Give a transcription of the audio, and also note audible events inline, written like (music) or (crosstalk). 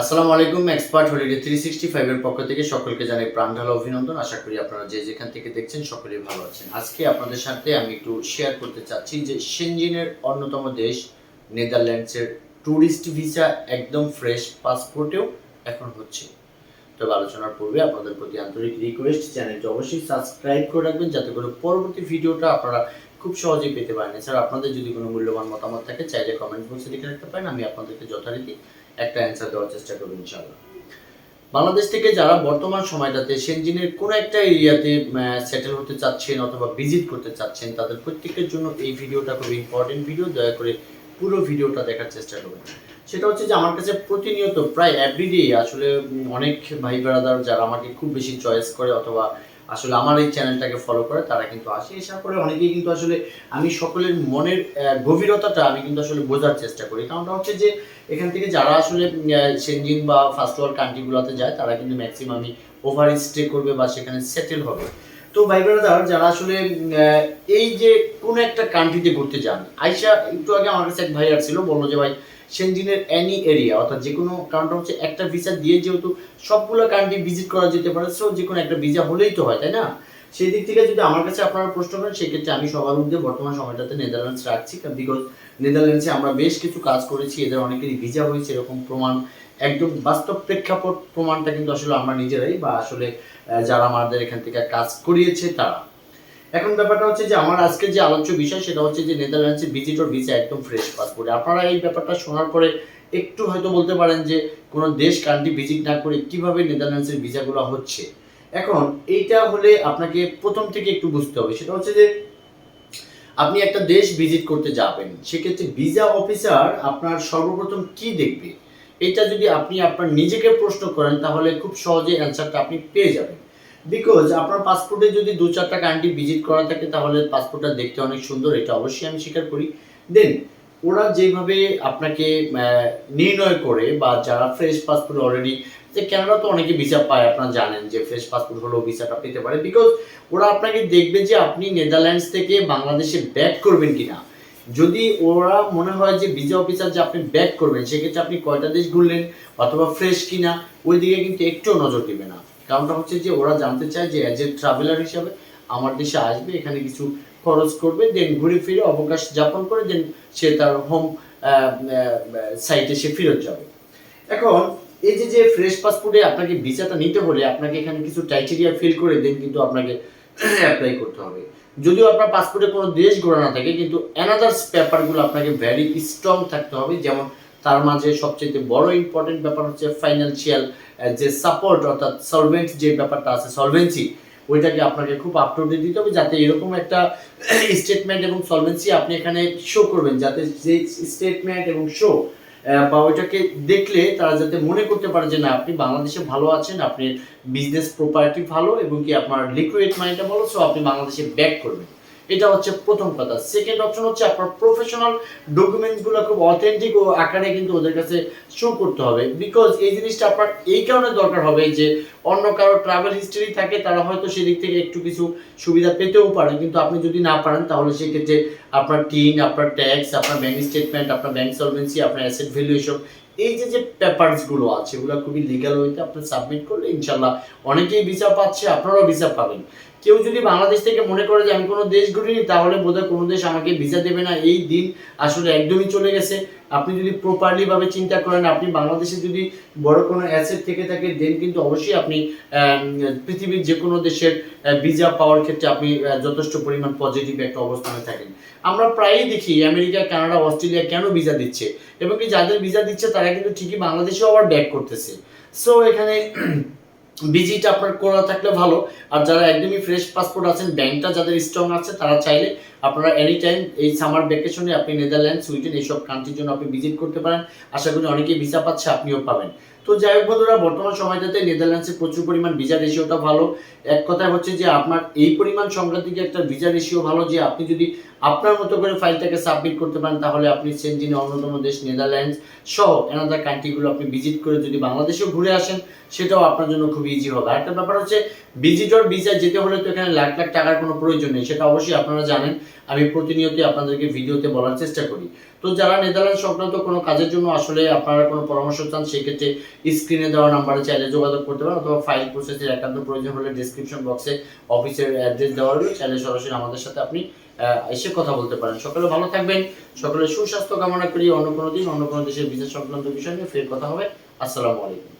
আসসালামু আলাইকুম expert holiday three sixty ফাইভের পক্ষ থেকে সকলকে জানাই প্রাণ ঢালা অভিনন্দন। আশা করি আপনারা যে যেখান থেকে দেখছেন সকলেই ভালো আছেন। আজকে আপনাদের সাথে আমি একটু শেয়ার করতে চাচ্ছি যে সেনজিনের অন্যতম দেশ, নেদারল্যান্ডসের ট্যুরিস্ট ভিসা একদম ফ্রেশ পাসপোর্টেও এখন হচ্ছে। তবে আলোচনার পূর্বে আপনাদের প্রতি আন্তরিক রিকোয়েস্ট চ্যানেলটি অবশ্যই সাবস্ক্রাইব করে রাখবেন, যাতে করে পরবর্তী ভিডিওটা আপনারা খুব সহজেই পেতে পারেন। এছাড়া আপনাদের যদি কোনো মূল্যবান মতামত থাকে, চাইলে কমেন্ট বক্সে লিখে রাখতে পারেন। আমি আপনাদেরকে যথারীতি একটা অ্যান্সার দেওয়ার চেষ্টা করব, ইনশাআল্লাহ। বাংলাদেশ থেকে যারা বর্তমান সময়টাতে সেনজিনের কোনো একটা এরিয়াতে সেটেল হতে চাচ্ছেন অথবা ভিজিট করতে চাচ্ছেন, তাদের প্রত্যেকের জন্য এই ভিডিওটা খুব ইম্পর্টেন্ট ভিডিও দয়া করে পুরো ভিডিওটা দেখার চেষ্টা করবেন। সেটা হচ্ছে যে, আমার কাছে প্রতিনিয়ত প্রায় এভরিডে আসলে অনেক ভাই ব্রাদার যারা আমাকে খুব বেশি চয়েস করে অথবা আসলে আমার এই চ্যানেলটাকে ফলো করে তারা কিন্তু আসে। এসে করে অনেকেই কিন্তু আসলে আমি সকলের মনের গভীরতাটা আমি কিন্তু আসলে বোঝার চেষ্টা করি। কারণটা হচ্ছে যে, এখান থেকে যারা আসলে সেনজিন বা ফার্স্ট ওয়ার্ল্ড কান্ট্রিগুলোতে যায়, তারা কিন্তু ম্যাক্সিমামই ওভার স্টে করবে বা সেখানে সেটেল হবে। তো ভাই ব্রাদার যারা আসলে এই যে কোনো একটা কান্ট্রিতে ঘুরতে যান, আইসা একটু আগে আমার কাছে এক ভাই আসছিল, বলল যে, ভাই সেনজিনের অ্যানি এরিয়া অর্থাৎ যে কোনো কারণটা হচ্ছে একটা ভিসা দিয়ে যেহেতু সবগুলো কান্ট্রি ভিজিট করা যেতে পারে সো যে কোনো একটা ভিসা হলেই তো হয়, তাই না? সেই দিক থেকে যদি আমার কাছে আপনারা প্রশ্ন করেন, সেক্ষেত্রে আমি সবার মধ্যে বর্তমান সময়টাতে নেদারল্যান্ডস রাখছি বিকজ নেদারল্যান্ডসে আমরা বেশ কিছু কাজ করেছি, এদের অনেকেরই ভিসা হয়েছে, এরকম প্রমাণ, একদম বাস্তব প্রেক্ষাপট প্রমাণটা কিন্তু আসলে আমরা নিজেরাই বা আসলে যারা আমাদের এখান থেকে কাজ করিয়েছে তারা। এখন ব্যাপারটা হচ্ছে যে আমার আজকে যে আলোচ্য বিষয় সেটা হচ্ছে যে নেদারল্যান্ডসের ভিজিটর ভিসা একদম ফ্রেশ পাসপোর্ট আপনারা এই ব্যাপারটা শোনার পরে একটু হয়তো বলতে পারেন যে কোনো দেশ কান্ট্রি ভিজিট না করে কীভাবে নেদারল্যান্ডসের ভিসাগুলো হচ্ছে। এখন এইটা হলে আপনাকে প্রথম থেকে একটু বুঝতে হবে। সেটা হচ্ছে যে আপনি একটা দেশ ভিজিট করতে যাবেন, সেক্ষেত্রে ভিসা অফিসার আপনার সর্বপ্রথম কি দেখবে? এটা যদি আপনি আপনার নিজেকে প্রশ্ন করেন, তাহলে খুব সহজে অ্যান্সারটা আপনি পেয়ে যাবেন। বিকজ আপনার পাসপোর্টে যদি দু চারটা কান্ট্রি ভিজিট করা থাকে, তাহলে পাসপোর্টটা দেখতে অনেক সুন্দর, এটা অবশ্যই আমি স্বীকার করি। দেন ওরা যেভাবে আপনাকে নির্ণয় করে বা যারা ফ্রেশ পাসপোর্ট অলরেডি যে ক্যানাডা তো অনেকে ভিসা পায়, আপনারা জানেন যে ফ্রেশ পাসপোর্ট হলেও ভিসাটা পেতে পারে। বিকজ ওরা আপনাকে দেখবে যে আপনি নেদারল্যান্ডস থেকে বাংলাদেশে ব্যাক করবেন কিনা। যদি ওরা মনে হয় যে ভিসা অফিসার যে আপনি ব্যাক করবেন, সেক্ষেত্রে আপনি কয়টা দেশ ঘুরলেন, অথবা ফ্রেশ কিনা ওই দিকে কিন্তু একটুও নজর দিবে না। কারণটা হচ্ছে যে ওরা জানতে চায় যে অ্যাজ এ ট্রাভেলার হিসাবে আমার দেশে আসবে, এখানে কিছু খরচ করবে দেন ঘুরে ফিরে অবকাশ যাপন করে দেন সে তার হোম সাইটে সে ফেরত যাবে। এখন এই যে যে ফ্রেশ পাসপোর্টে আপনাকে ভিসাটা নিতে হলে আপনাকে এখানে কিছু ক্রাইটেরিয়া ফিল করে দেন, কিন্তু আপনাকে (coughs) অ্যাপ্লাই করতে হবে। যদিও আপনার পাসপোর্টে কোনো দেশ ঘোরা না থাকে, কিন্তু অ্যানাদার্স পেপারগুলো আপনাকে ভ্যারি স্ট্রং থাকতে হবে, যেমন তার মাঝে সবচেয়ে বড় ইম্পর্টেন্ট ব্যাপার হচ্ছে ফাইন্যান্সিয়াল যে সাপোর্ট অর্থাৎ সলভেন্ট যে ব্যাপারটা আছে সলভেন্সি ওইটাকে আপনাকে খুব আপ টু ডেট দিতে হবে যাতে এরকম একটা (clears throat) স্টেটমেন্ট এবং সলভেন্সি আপনি এখানে শো করবেন, যাতে যে স্টেটমেন্ট এবং শো বা ওইটাকে দেখলে তারা যাতে মনে করতে পারে যে না, আপনি বাংলাদেশে ভালো আছেন, আপনি বিজনেস প্রপার্টি ভালো এবং কি আপনার লিকুইড মানিটা ভালো সো আপনি বাংলাদেশে ব্যাক করবেন। এটা হচ্ছে প্রথম কথা। সেকেন্ড অপশন হচ্ছে আপনার প্রফেশনাল ডকুমেন্টসগুলো খুব অথেন্টিক ও আকারে কিন্তু ওদের কাছে শো করতে হবে। বিকজ এই জিনিসটা আপনার এই কারণে দরকার হবে যে, অন্য কারও ট্রাভেল হিস্টরি থাকে, তারা হয়তো সেদিক থেকে একটু কিছু সুবিধা পেতেও পারে। কিন্তু আপনি যদি না পারেন, তাহলে সেক্ষেত্রে আপনার টিন, আপনার ট্যাক্স আপনার ব্যাংক স্টেটমেন্ট আপনার ব্যাংক সলভেন্সি আপনার অ্যাসেট ভ্যালুয়েশন এই যে যে পেপারসগুলো আছে এগুলো খুবই লিগাল ওয়েতে আপনি সাবমিট করলে ইনশাল্লাহ অনেকেই ভিসা পাচ্ছে, আপনারাও ভিসা পাবেন। কেউ যদি বাংলাদেশ থেকে মনে করে যে আমি কোনো দেশ ঘুরিনি, তাহলে বোধহয় কোনো দেশ আমাকে ভিসা দেবে না। এই দিন আসলে একদমই চলে গেছে। আপনি যদি প্রপারলি ভাবে চিন্তা করেন, আপনি বাংলাদেশে যদি বড় কোনো অ্যাসেট থেকে থাকে দেন কিন্তু অবশ্যই আপনি পৃথিবীর যে কোনো দেশের ভিসা পাওয়ার ক্ষেত্রে আপনি যথেষ্ট পরিমাণ পজিটিভ একটা অবস্থানে থাকেন। আমরা প্রায়ই দেখি আমেরিকা, কানাডা, অস্ট্রেলিয়া কেন ভিসা দিচ্ছে? এবং কি যাদের ভিসা দিচ্ছে, তারা কিন্তু ঠিকই বাংলাদেশেও আবার ব্যাক করতেছে। সো এখানে ভিজিট আপনার করা থাকলে ভালো। আর যারা একদমই ফ্রেশ পাসপোর্ট আছেন, ব্যাংকটা যাদের স্ট্রং আছে, তারা চাইলে আপনারা এনি টাইম এই সামার ভ্যাকেশনে আপনি নেদারল্যান্ড সুইডেন এইসব কান্ট্রির জন্য আপনি ভিজিট করতে পারেন। আশা করি অনেকেই ভিসা পাচ্ছে, আপনিও পাবেন। তো যাই হোক বন্ধুরা, বর্তমান সময়টাতে নেদারল্যান্ডসে প্রচুর পরিমাণ ভিসা রেশিওটা ভালো। এক কথায় হচ্ছে যে আপনার এই পরিমাণ থেকে একটা ভিসা রেশিও ভালো, যে আপনি যদি আপনার মতো করে ফাইলটাকে সাবমিট করতে পারেন, তাহলে আপনি সেনজিনের অন্যতম দেশ নেদারল্যান্ডস সহ এনাদার কান্ট্রিগুলো আপনি ভিজিট করে যদি বাংলাদেশেও ঘুরে আসেন সেটাও আপনার জন্য খুব ইজি হবে। আরেকটা ব্যাপার হচ্ছে ভিজিটর ভিসায় যেতে হলে তো এখানে লাখ লাখ টাকার কোনো প্রয়োজন নেই, সেটা অবশ্যই আপনারা জানেন। আমি প্রতিনিয়তই আপনাদেরকে ভিডিওতে বলার চেষ্টা করি। তো যারা নেদারল্যান্ড সংক্রান্ত কোনো কাজের জন্য আসলে আপনারা কোনো পরামর্শ চান, সেক্ষেত্রে স্ক্রিনে দেওয়া নাম্বারে চাইলে যোগাযোগ করতে পারেন, অথবা ফাইল প্রসেসের একান্ত প্রয়োজন হলে ডিসক্রিপশন বক্সে অফিসের অ্যাড্রেস দেওয়া রয়েছে চাইলে সরাসরি আমাদের সাথে আপনি এসে কথা বলতে পারেন। সকলে ভালো থাকবেন, সকলে সুস্বাস্থ্য কামনা করি, অন্য কোনো দিন অন্য কোনো দেশের বিশেষ সংক্রান্ত বিষয় নিয়ে ফের কথা হবে। আসসালামু আলাইকুম।